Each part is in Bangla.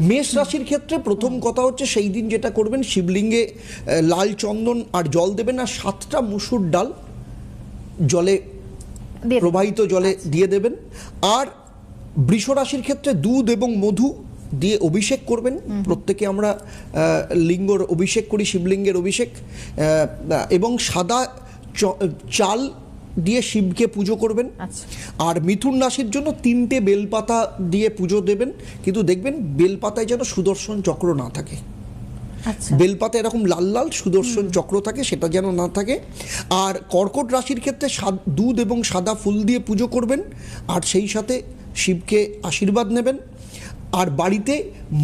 মেষ রাশির ক্ষেত্রে প্রথম কথা হচ্ছে সেই দিন যেটা করবেন শিবলিঙ্গে লাল চন্দন আর জল দেবেন আর সাতটা মুসুর ডাল জলে প্রবাহিত জলে দিয়ে দেবেন। আর বৃষ রাশির ক্ষেত্রে দুধ এবং মধু দিয়ে অভিষেক করবেন। প্রত্যেকে আমরা লিঙ্গর অভিষেক করি শিবলিঙ্গের অভিষেক এবং সাদা চাল দিয়ে শিবকে পুজো করবেন। আচ্ছা। আর মিথুন রাশির জন্য তিনটে বেলপাতা দিয়ে পুজো দেবেন। কিন্তু দেখবেন বেলপাতায় যেন সুদর্শন চক্র না থাকে। আচ্ছা। বেলপাতা এরকম লাল লাল সুদর্শন চক্র থাকে সেটা যেন না থাকে। আর কর্কট রাশির ক্ষেত্রে দুধ এবং সাদা ফুল দিয়ে পুজো করবেন। আর সেই সাথে শিবকে আশীর্বাদ নেবেন। আর বাড়িতে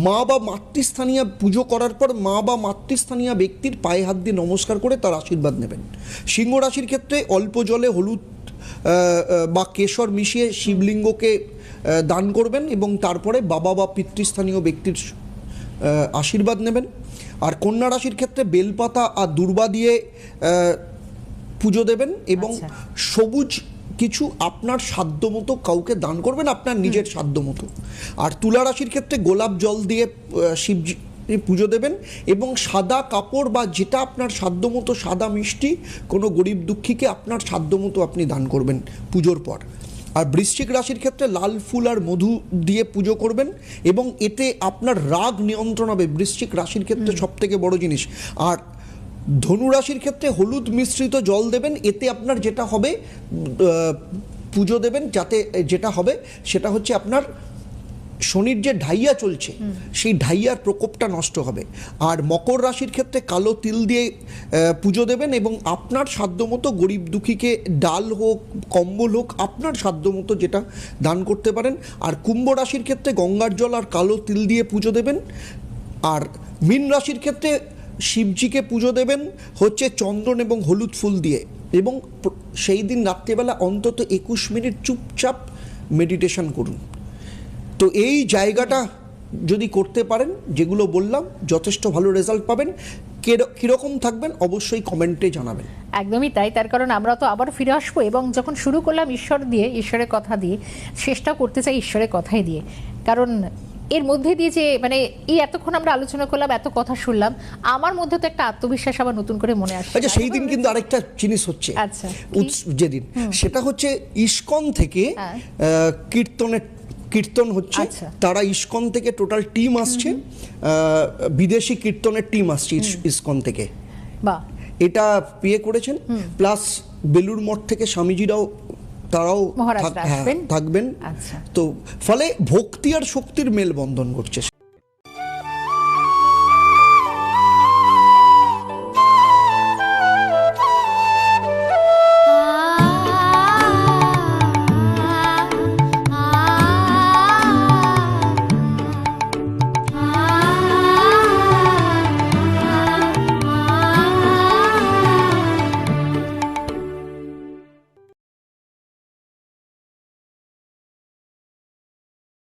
মা বা মাতৃস্থানীয় পুজো করার পর মা বা মাতৃস্থানীয় ব্যক্তির পায়ে হাত দিয়ে নমস্কার করে তার আশীর্বাদ নেবেন সিংহ রাশির ক্ষেত্রে অল্প জলে হলুদ বা কেশর মিশিয়ে শিবলিঙ্গকে দান করবেন এবং তারপরে বাবা বা পিতৃস্থানীয় ব্যক্তির আশীর্বাদ নেবেন আর কন্যা রাশির ক্ষেত্রে বেলপাতা আর দুর্বা দিয়ে পুজো দেবেন এবং আচ্ছা। সবুজ কিছু আপনার সাধ্য মতো কাউকে দান করবেন আপনার নিজের সাধ্য মতো। আর তুলা রাশির ক্ষেত্রে গোলাপ জল দিয়ে শিবজি পুজো দেবেন এবং সাদা কাপড় বা যেটা আপনার সাধ্য মতো সাদা মিষ্টি কোনো গরিব দুঃখীকে আপনার সাধ্য মতো আপনি দান করবেন পুজোর পর। আর বৃশ্চিক রাশির ক্ষেত্রে লাল ফুল আর মধু দিয়ে পুজো করবেন এবং এতে আপনার রাগ নিয়ন্ত্রণ হবে। বৃশ্চিক রাশির ক্ষেত্রে সব থেকে বড় জিনিস। আর ধনু রাশির ক্ষেত্রে হলুদ মিশ্রিত জল দেবেন এতে আপনার যেটা হবে পুজো দেবেন যাতে যেটা হবে সেটা হচ্ছে আপনার শনির যে ঢাইয়া চলছে সেই ঢাইয়ার প্রকোপটা নষ্ট হবে। আর মকর রাশির ক্ষেত্রে কালো তিল দিয়ে পুজো দেবেন এবং আপনার সাধ্যমতো গরিব দুঃখীকে ডাল হোক কম্বল হোক আপনার সাধ্যমতো যেটা দান করতে পারেন। আর কুম্ভ রাশির ক্ষেত্রে গঙ্গার জল আর কালো তিল দিয়ে পুজো দেবেন। আর মীন রাশির ক্ষেত্রে শিবজিকে পুজো দেবেন হচ্ছে চন্দন এবং হলুদ ফুল দিয়ে। এবং সেই দিন রাত্রিবেলা অন্তত একুশ মিনিট চুপচাপ মেডিটেশন করুন। তো এই জায়গাটা যদি করতে পারেন, যেগুলো বললাম, যথেষ্ট ভালো রেজাল্ট পাবেন। কের- কীরকম থাকবেন অবশ্যই কমেন্টে জানাবেন। একদমই তাই, তার কারণ আমরা তো আবার ফিরে আসব এবং যখন শুরু করলাম ঈশ্বর দিয়ে, ঈশ্বরের কথা দিয়ে শেষটা করতে চাই ঈশ্বরের কথাই দিয়ে। কারণ এর মধ্যে দিয়ে যে মানে এই এতক্ষণ আমরা আলোচনা করলাম এত কথা শুনলাম আমার মধ্যে তো একটা আত্মবিশ্বাস আবার নতুন করে মনে আসছে। আচ্ছা সেই দিন কিন্তু আরেকটা জিনিস হচ্ছে। আচ্ছা, যেদিন। সেটা হচ্ছে ইস্কন থেকে হ্যাঁ। কীর্তনের কীর্তন হচ্ছে। আচ্ছা। তারা ইস্কন থেকে টোটাল টিম আসছে। বিদেশি কীর্তনের টিম আসছে ইস্কন থেকে। বা এটা পেয়ে করেছেন। প্লাস বেলুর মঠ থেকে স্বামীজিরাও তারাও হ্যাঁ? থাকবেন আচ্ছা। তো ফলে ভক্তি আর শক্তির মেলবন্ধন ঘটছে